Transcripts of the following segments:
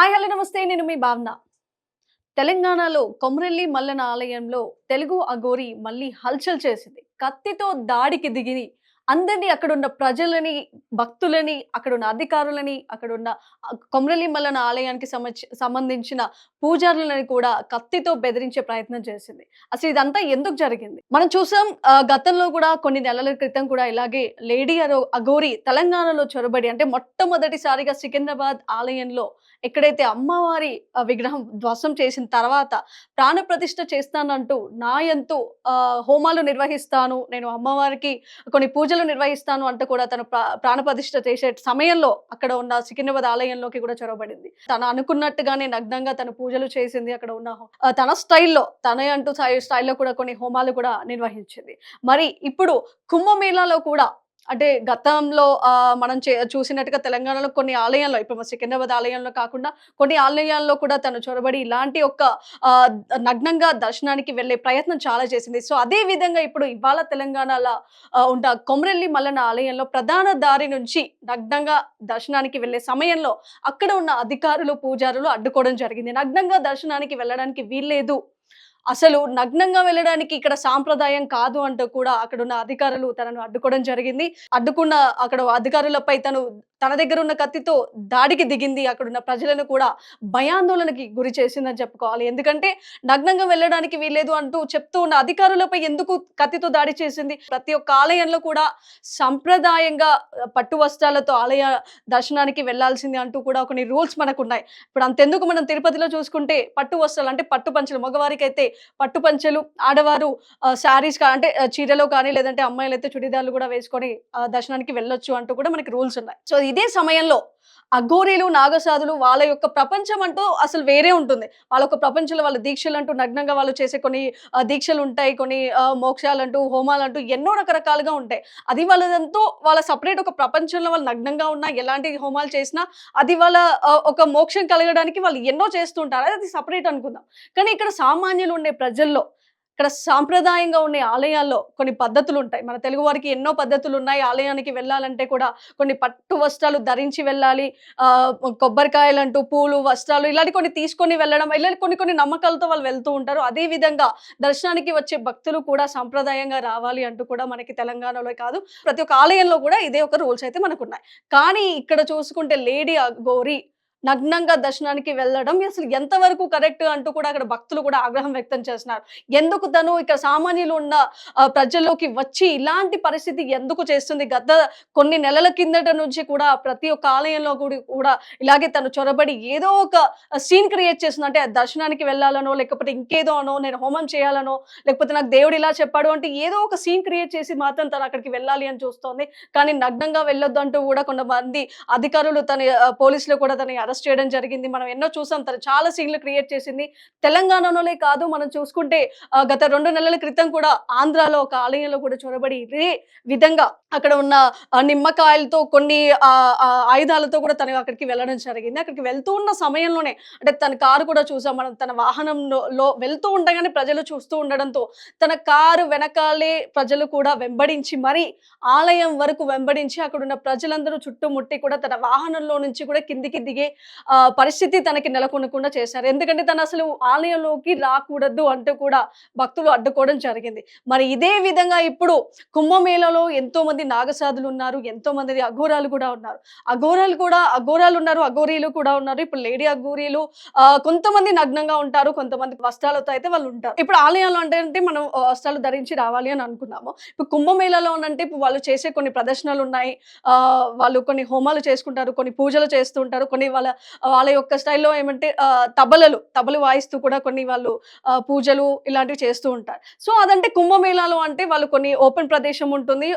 Hi hello నమస్తే. నేను మీ భావన. తెలంగాణలో కొమరెల్లి మల్లన ఆలయంలో తెలుగు అఘోరి మళ్ళీ హల్చల్ చేసింది. కత్తితో దాడికి దిగి అందరినీ అక్కడున్న ప్రజలని భక్తులని అక్కడున్న అధికారులని అక్కడున్న ఆ కొమరెల్లి మల్లన ఆలయానికి సంబంధించిన పూజారులని కూడా కత్తితో బెదిరించే ప్రయత్నం చేసింది. అసలు ఇదంతా ఎందుకు జరిగింది? మనం చూసాం గతంలో కూడా కొన్ని నెలల క్రితం కూడా ఇలాగే లేడీ అరో అఘోరి తెలంగాణలో చొరబడి అంటే మొట్టమొదటిసారిగా సికింద్రాబాద్ ఆలయంలో ఎక్కడైతే అమ్మవారి విగ్రహం ధ్వసం చేసిన తర్వాత ప్రాణప్రతిష్ఠ చేస్తానంటూ నాయంతు ఆ, హోమాలు నిర్వహిస్తాను నేను అమ్మవారికి కొన్ని పూజలు నిర్వహిస్తాను అంటూ కూడా తను ప్రా- చేసే సమయంలో అక్కడ ఉన్న సికింద్రాబాద్ ఆలయంలోకి కూడా చొరవబడింది. తను అనుకున్నట్టుగానే నగ్నంగా తను పూజలు చేసింది అక్కడ ఉన్న హో- తన స్టైల్లో తన అంటూ స్టైల్లో కూడా కొన్ని హోమాలు కూడా నిర్వహించింది. మరి ఇప్పుడు కుంభమేళాలో కూడా అంటే గతంలో మనం చే చూసినట్టుగా తెలంగాణలో కొన్ని ఆలయాల్లో ఇప్పుడు సికింద్రాబాద్ ఆలయంలో కాకుండా కొన్ని ఆలయాల్లో కూడా తను చొరబడి ఇలాంటి ఒక నగ్నంగా దర్శనానికి వెళ్ళే ప్రయత్నం చాలా చేసింది. సో అదే విధంగా ఇప్పుడు ఇవాళ తెలంగాణలో ఉన్న కొమరెల్లి మల్లన ఆలయంలో ప్రధాన దారి నుంచి నగ్నంగా దర్శనానికి వెళ్ళే సమయంలో అక్కడ ఉన్న అధికారులు పూజారులు అడ్డుకోవడం జరిగింది. నగ్నంగా దర్శనానికి వెళ్ళడానికి వీల్లేదు. అసలు నగ్నంగా వెళ్ళడానికి ఇక్కడ సాంప్రదాయం కాదు అంటూ కూడా అక్కడ ఉన్న అధికారులు తనను అడ్డుకోవడం జరిగింది. అడ్డుకున్న అక్కడ అధికారులపై తను తన దగ్గర ఉన్న కత్తితో దాడికి దిగింది అక్కడున్న ప్రజలను కూడా భయాందోళనకి గురి చేసిందని చెప్పుకోవాలి. ఎందుకంటే నగ్నంగా వెళ్ళడానికి వీల్లేదు అంటూ చెప్తూ ఉన్న అధికారులపై ఎందుకు కత్తితో దాడి చేసింది? ప్రతి ఒక్క ఆలయంలో కూడా సంప్రదాయంగా పట్టు వస్త్రాలతో ఆలయ దర్శనానికి వెళ్ళాల్సింది అంటూ కూడా కొన్ని రూల్స్ మనకు ఉన్నాయి ఇప్పుడు అంతెందుకు మనం తిరుపతిలో చూసుకుంటే పట్టు వస్త్రాలు అంటే పట్టు పంచలు. మగవారికి అయితే పట్టు పంచలు ఆడవారు శారీస్ అంటే చీరలో కానీ లేదంటే అమ్మాయిలు అయితే చుడిదార్లు కూడా వేసుకొని దర్శనానికి వెళ్ళొచ్చు అంటూ కూడా మనకి రూల్స్ ఉన్నాయి. సో ఇదే సమయంలో అఘోరీలు నాగసాధులు వాళ్ళ యొక్క ప్రపంచం అంటూ అసలు వేరే ఉంటుంది. వాళ్ళ యొక్క ప్రపంచంలో వాళ్ళ దీక్షలు అంటూ నగ్నంగా వాళ్ళు చేసే కొన్ని దీక్షలు ఉంటాయి. కొన్ని మోక్షాలంటూ హోమాలంటూ ఎన్నో రకరకాలుగా ఉంటాయి. అది వాళ్ళదంతో వాళ్ళ సపరేట్ ఒక ప్రపంచంలో వాళ్ళు నగ్నంగా ఉన్నా ఎలాంటి హోమాలు చేసినా అది వాళ్ళ ఒక మోక్షం కలగడానికి వాళ్ళు ఎన్నో చేస్తుంటారు అది సపరేట్ అనుకుందాం. కానీ ఇక్కడ సామాన్యులు ఉండే ప్రజల్లో ఇక్కడ సాంప్రదాయంగా ఉండే ఆలయాల్లో కొన్ని పద్ధతులు ఉంటాయి మన తెలుగు వారికి ఎన్నో పద్ధతులు ఉన్నాయి ఆలయానికి వెళ్ళాలంటే కూడా కొన్ని పట్టు వస్త్రాలు ధరించి వెళ్ళాలి. కొబ్బరికాయలు అంటూ పూలు వస్త్రాలు ఇలాంటి కొన్ని తీసుకొని వెళ్ళడం ఇలాంటి కొన్ని కొన్ని నమ్మకాలతో వాళ్ళు వెళ్తూ ఉంటారు. అదే విధంగా దర్శనానికి వచ్చే భక్తులు కూడా సాంప్రదాయంగా రావాలి అంటూ కూడా మనకి తెలంగాణలో కాదు ప్రతి ఒక్క ఆలయంలో కూడా ఇదే ఒక రూల్స్ అయితే మనకు ఉన్నాయి కానీ ఇక్కడ చూసుకుంటే లేడీ గోరి నగ్నంగా దర్శనానికి వెళ్ళడం. అసలు ఎంతవరకు కరెక్ట్ అంటూ కూడా అక్కడ భక్తులు కూడా ఆగ్రహం వ్యక్తం చేస్తున్నారు. ఎందుకు తను ఇక్కడ సామాన్యులు ఉన్న ప్రజల్లోకి వచ్చి ఇలాంటి పరిస్థితి ఎందుకు చేస్తుంది? గత కొన్ని నెలల కిందట నుంచి కూడా ప్రతి ఒక్క ఆలయంలో కూడా- కూడా ఇలాగే తను చొరబడి ఏదో ఒక సీన్ క్రియేట్ చేస్తుంది. అంటే దర్శనానికి వెళ్ళాలనో లేకపోతే ఇంకేదో అనో నేను హోమం చేయాలనో లేకపోతే నాకు దేవుడు ఇలా చెప్పాడు అంటే ఏదో ఒక సీన్ క్రియేట్ చేసి మాత్రం తను అక్కడికి వెళ్ళాలి అని చూస్తోంది. కానీ నగ్నంగా వెళ్ళొద్దు అంటూ కూడా కొంతమంది అధికారులు తన పోలీసులు కూడా తన అరెస్ట్ చేయడం జరిగింది. మనం ఎన్నో చూసాం. తను చాలా సీన్లు క్రియేట్ చేసింది. తెలంగాణలోనే కాదు మనం చూసుకుంటే గత రెండు నెలల క్రితం కూడా ఆంధ్రాలో ఒక ఆలయంలో కూడా చొరబడి ఇదే విధంగా అక్కడ ఉన్న నిమ్మకాయలతో కొన్ని ఆయుధాలతో కూడా తను అక్కడికి వెళ్ళడం జరిగింది. అక్కడికి వెళ్తూ ఉన్న సమయంలోనే అంటే తన కారు కూడా చూసాం మనం తన వాహనంలో వెళ్తూ ఉండగానే ప్రజలు చూస్తూ ఉండడంతో తన కారు వెనకాలే ప్రజలు కూడా వెంబడించి మరి ఆలయం వరకు వెంబడించి అక్కడ ఉన్న ప్రజలందరూ చుట్టుముట్టి కూడా తన వాహనంలో నుంచి కూడా కిందికి దిగే పరిస్థితి తనకి నెలకొనకుండా చేశారు. ఎందుకంటే తను అసలు ఆలయంలోకి రాకూడదు అంటూ కూడా భక్తులు అడ్డుకోవడం జరిగింది. మరి ఇదే విధంగా ఇప్పుడు కుంభమేళలో ఎంతో మంది నాగసాధులు ఉన్నారు ఎంతో మంది అఘోరాలు కూడా ఉన్నారు. అఘోరాలు కూడా అఘోరాలు ఉన్నారు అఘోరీలు కూడా ఉన్నారు. ఇప్పుడు లేడీ అఘోరీలు ఆ, కొంతమంది నగ్నంగా ఉంటారు కొంతమంది వస్త్రాలతో అయితే వాళ్ళు ఉంటారు. ఇప్పుడు ఆలయాలు అంటే మనం వస్త్రాలు ధరించి రావాలి అని అనుకున్నాము. ఇప్పుడు కుంభమేళలో అంటే ఇప్పుడు వాళ్ళు చేసే కొన్ని ప్రదర్శనలు ఉన్నాయి. ఆ, వాళ్ళు కొన్ని హోమాలు చేసుకుంటారు కొన్ని పూజలు చేస్తూ ఉంటారు కొన్ని వాళ్ళ వాళ్ళ యొక్క స్టైల్లో ఏమంటే తబలలు తబలు వాయిస్తూ కూడా కొన్ని వాళ్ళు పూజలు ఇలాంటివి చేస్తూ ఉంటారు. సో అదంటే కుంభమేళాలో అంటే వాళ్ళు కొన్ని ఓపెన్ ప్రదేశం ఉంటుంది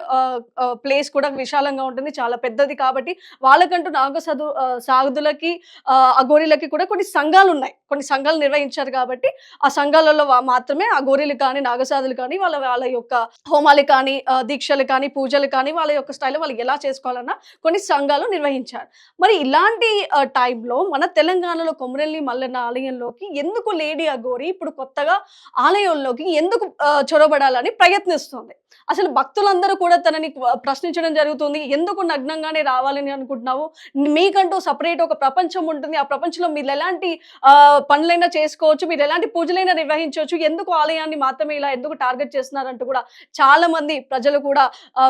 ప్లేస్ కూడా విశాలంగా ఉంటుంది చాలా పెద్దది కాబట్టి వాళ్ళకంటూ నాగ సదు సాగుదులకి సాధులకి ఆ, అఘోరీలకి కూడా కొన్ని సంఘాలు ఉన్నాయి కొన్ని సంఘాలు నిర్వహించారు కాబట్టి ఆ సంఘాలలో మాత్రమే ఆ గోరీలు కానీ నాగసాదులు కానీ వాళ్ళ వాళ్ళ యొక్క హోమాలు కానీ దీక్షలు కానీ పూజలు కానీ వాళ్ళ యొక్క స్టైల్ వాళ్ళు ఎలా చేసుకోవాలన్నా కొన్ని సంఘాలు నిర్వహించారు. మరి ఇలాంటి టైంలో మన తెలంగాణలో కొమరెల్లి మల్లన్న ఆలయంలోకి ఎందుకు లేడీ అగోరి ఇప్పుడు కొత్తగా ఆలయంలోకి ఎందుకు చొరబడాలని ప్రయత్నిస్తుంది? అసలు భక్తులందరూ కూడా తనని ప్రశ్నించడం జరుగుతుంది. ఎందుకు నగ్నంగానే రావాలని అనుకుంటున్నావు? మీకంటూ సపరేట్ ఒక ప్రపంచం ఉంటుంది. ఆ ప్రపంచంలో మీరు ఎలాంటి పనులైనా చేసుకోవచ్చు మీరు ఎలాంటి పూజలైనా నిర్వహించవచ్చు ఎందుకు ఆలయాన్ని మాత్రమే ఇలా ఎందుకు టార్గెట్ చేస్తున్నారంటూ కూడా చాలా మంది ప్రజలు కూడా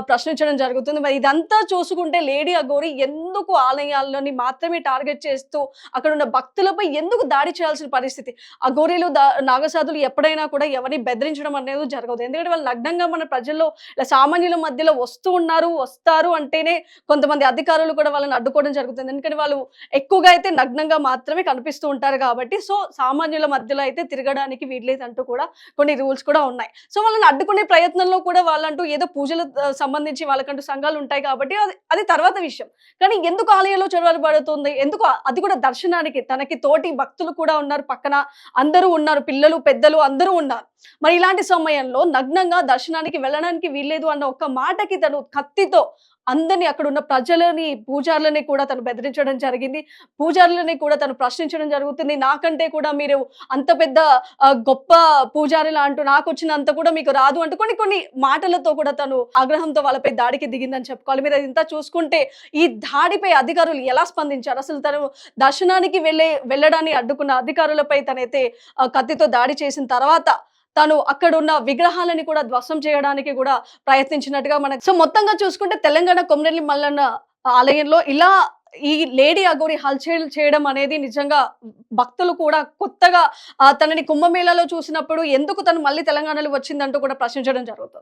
ప్రశ్నించడం జరుగుతుంది. మరి ఇదంతా చూసుకుంటే లేడీ అగోరి ఎందుకు ఆలయాల్లోని మాత్రమే టార్గెట్ చేస్తూ అక్కడ ఉన్న భక్తులపై ఎందుకు దాడి చేయాల్సిన పరిస్థితి? అఘోరీలు దా- నాగసాధులు ఎప్పుడైనా కూడా ఎవరిని బెదిరించడం అనేది జరగదు. ఎందుకంటే వాళ్ళు నగ్నంగా మన ప్రజల్లో ఇలా సామాన్యుల మధ్యలో వస్తూ ఉన్నారు వస్తారు అంటేనే కొంతమంది అధికారులు కూడా వాళ్ళని అడ్డుకోవడం జరుగుతుంది. ఎందుకంటే వాళ్ళు ఎక్కువగా అయితే నగ్నంగా మాత్రమే కనిపిస్తూ ఉంటారు కాబట్టి సో సామాన్యుల మధ్యలో అయితే తిరగడానికి వీడలేదంటూ కూడా కొన్ని రూల్స్ కూడా ఉన్నాయి. సో వాళ్ళని అడ్డుకునే ప్రయత్నంలో కూడా వాళ్ళంటూ ఏదో పూజలు సంబంధించి వాళ్ళకంటూ సంఘాలు ఉంటాయి కాబట్టి అది అది తర్వాత విషయం. కానీ ఎందుకు ఆలయంలో చొరవబడుతుంది ఎందుకు అది కూడా దర్శనానికి తనకి తోటి భక్తులు కూడా ఉన్నారు పక్కన అందరూ ఉన్నారు పిల్లలు పెద్దలు అందరూ ఉన్నారు. మరి ఇలాంటి సమయంలో నగ్నంగా దర్శనానికి వెళ్ళడానికి వీల్లేదు అన్న ఒక్క మాటకి తను కత్తితో అందరినీ అక్కడ ఉన్న ప్రజలని పూజారులని కూడా తను బెదిరించడం జరిగింది. పూజారులని కూడా తను ప్రశ్నించడం జరుగుతుంది. నాకంటే కూడా మీరు అంత పెద్ద గొప్ప పూజారిలా అంటూ నాకు వచ్చినంత కూడా మీకు రాదు అంటూ కొన్ని కొన్ని మాటలతో కూడా తను ఆగ్రహంతో వాళ్ళపై దాడికి దిగిందని చెప్పుకోవాలి. మీరు ఇంత చూసుకుంటే ఈ దాడిపై అధికారులు ఎలా స్పందించారు? అసలు తను దర్శనానికి వెళ్ళే వెళ్ళడాన్ని అడ్డుకున్న అధికారులపై తనైతే కత్తితో దాడి చేసిన తర్వాత తను అక్కడున్న విగ్రహాలని కూడా ధ్వంసం చేయడానికి కూడా ప్రయత్నించినట్టుగా మనకు సో మొత్తంగా చూసుకుంటే తెలంగాణ కొమరెల్లి మల్లన్న ఆలయంలో ఇలా ఈ లేడీ అగోరి హల్చల్ చేయడం అనేది నిజంగా భక్తులు కూడా కొత్తగా తనని కుంభమేళాలో చూసినప్పుడు ఎందుకు తను మళ్ళీ తెలంగాణలో వచ్చిందంటూ కూడా ప్రశ్నించడం జరుగుతుంది.